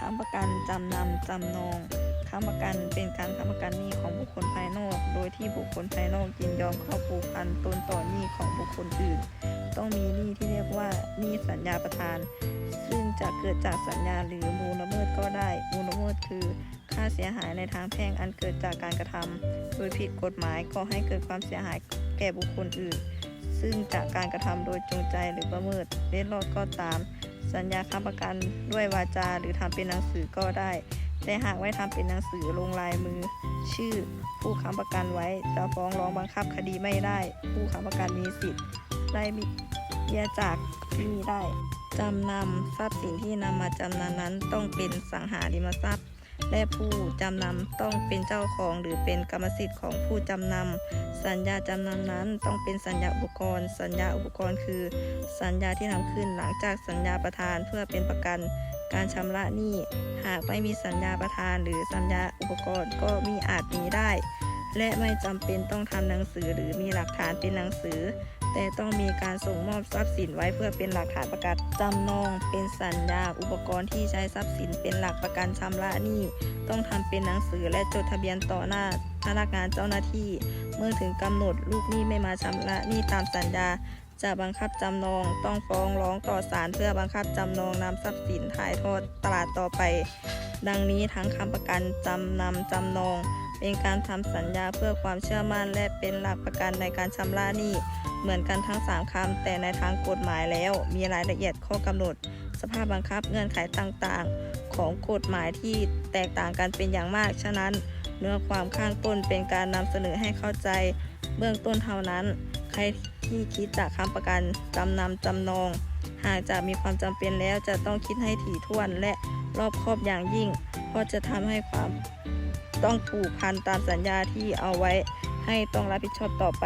ค้ำประกันจำนำจำนองค้ำประกันเป็นการค้ำประกันหนี้ของบุคคลภายนอก โดยที่บุคคลภายนอกยินยอมเข้าผูกพันตนต่อหนี้ของบุคคลอื่น ต้องมีหนี้ที่เรียกว่าหนี้สัญญาประทาน ซึ่งจะเกิดจากสัญญาหรือมูลละเมิดก็ได้ มูลละเมิดคือ ค่าเสียหายในทางแพ่งอันเกิดจากการกระทำโดยผิดกฎหมายก่อให้เกิดความเสียหายแก่บุคคลอื่น ซึ่งจากการกระทำโดยจงใจหรือประเมิดเล็ดลอดก็ตาม สัญญาค้ำประกันด้วยวาจาหรือทำเป็นหนังสือก็ได้ แต่หากไม่ทำเป็นหนังสือลงลายมือ ชื่อผู้ค้ำประกันไว้จะฟ้องร้องบังคับคดีไม่ได้ ผู้ค้ำประกันมีสิทธิ์ได้เบี้ยจากที่มีได้จำนำทรัพย์สินที่นำมาจำนำนั้นต้องเป็นสังหาริมทรัพย์ และผู้จำนำต้องเป็นเจ้าของหรือเป็นกรรมสิทธิ์ของผู้จำนำสัญญาจำนำนั้นต้องเป็นสัญญาอุปกรณ์ สัญญาอุปกรณ์คือ สัญญาที่ทำขึ้นหลังจากสัญญาประทานเพื่อเป็นประกันการชำระหนี้หากไม่มีสัญญาประทานหรือสัญญาอุปกรณ์ก็มีอาจมีได้ และไม่จำเป็นต้องทำหนังสือหรือมีหลักฐานเป็นหนังสือ แต่ต้องมีการส่งมอบทรัพย์สินไว้เพื่อเป็นหลักฐานประกันจำนอง เป็นสัญญา อุปกรณ์ที่ใช้ทรัพย์สินเป็นหลักประกันชำระหนี้ ต้องทำเป็นหนังสือและจดทะเบียนต่อหน้าพนักงานเจ้าหน้าที่ เมื่อถึงกำหนดลูกหนี้ไม่มาชำระหนี้ตามสัญญา จะบังคับจำนอง ต้องฟ้องร้องต่อศาลเพื่อบังคับจำนองนำทรัพย์สินถ่ายทอดตลาดต่อไป ดังนี้ทั้งคำประกันจำนำจำนอง เป็นการทำสัญญาเพื่อความเชื่อมั่นและเป็นหลักประกันในการชำระหนี้ เหมือนกันทั้ง 3 คำ แต่ในทางกฎหมายแล้ว มีรายละเอียดข้อกำหนด สภาพบังคับเงื่อนไขต่างๆ ของกฎหมายที่แตกต่างกันเป็นอย่างมาก ฉะนั้น เนื้อความข้างต้นเป็นการนำเสนอให้เข้าใจ เบื้องต้นเท่านั้น ใครที่คิดจะค้ำประกันจำนำจำนอง หากจะมีความจำเป็นแล้วจะต้องคิดให้ถี่ถ้วนและรอบคอบอย่างยิ่ง เพราะจะทำให้ความ ต้องผูกพันตามสัญญาที่เอาไว้ให้ต้องรับผิดชอบต่อไป